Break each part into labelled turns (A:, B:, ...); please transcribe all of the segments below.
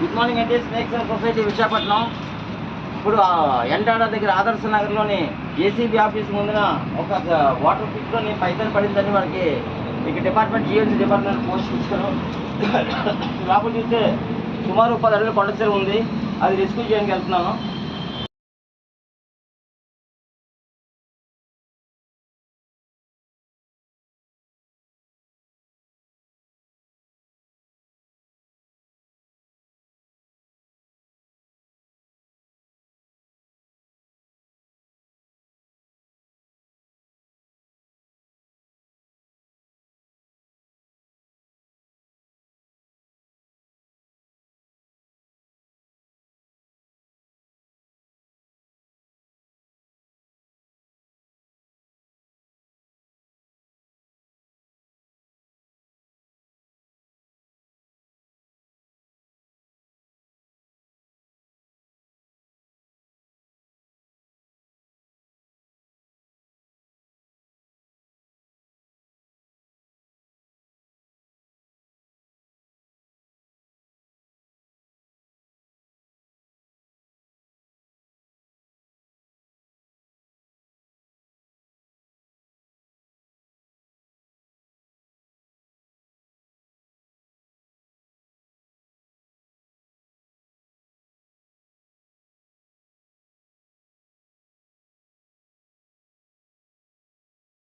A: Good morning అండి snakes and society Visakhapatnam ఇప్పుడు ఎంటాడా దగ్గర ఆదర్శ నగర్లోని ఏసీబీ ఆఫీస్ ముందున ఒక వాటర్ పిక్లోని పైసలు పడిందని మనకి ఇక డిపార్ట్మెంట్ జిఎంసీ డిపార్ట్మెంట్ పోస్ట్ ఇచ్చారు లోపల చూస్తే సుమారు పది అడుగుల ఉంది. అది రెస్క్యూ చేయడానికి వెళ్తున్నాను.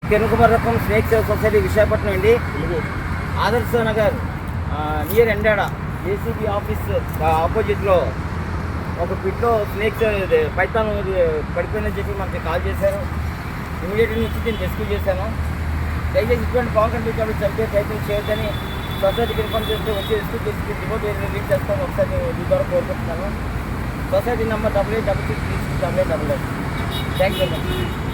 A: Kiran Kumar snake save society Visakhapatnam అండి. Adarsh Nagar near Endada ACB office ఆపోజిట్లో ఒక పిట్లో స్నేక్స్ పైతాన్ పడిపోయిందని చెప్పి మనకి కాల్ చేశారు. ఇమీడియట్గా నుంచి నేను రెస్క్యూ చేశాను. దయచేసి ఇటువంటి పవన్ కనిపించినప్పుడు చంపే ప్రయత్నం చేయొద్దని సొసైటీకి ఇన్ఫార్మ్ చేస్తే వచ్చి రెస్క్యూ చేసి రిపోర్ట్ రిలీజ్ చేస్తాను ఒకసారి మీ ద్వారా కోరుకుంటున్నాను. Society number double eight double six six double eight double eight thank you very much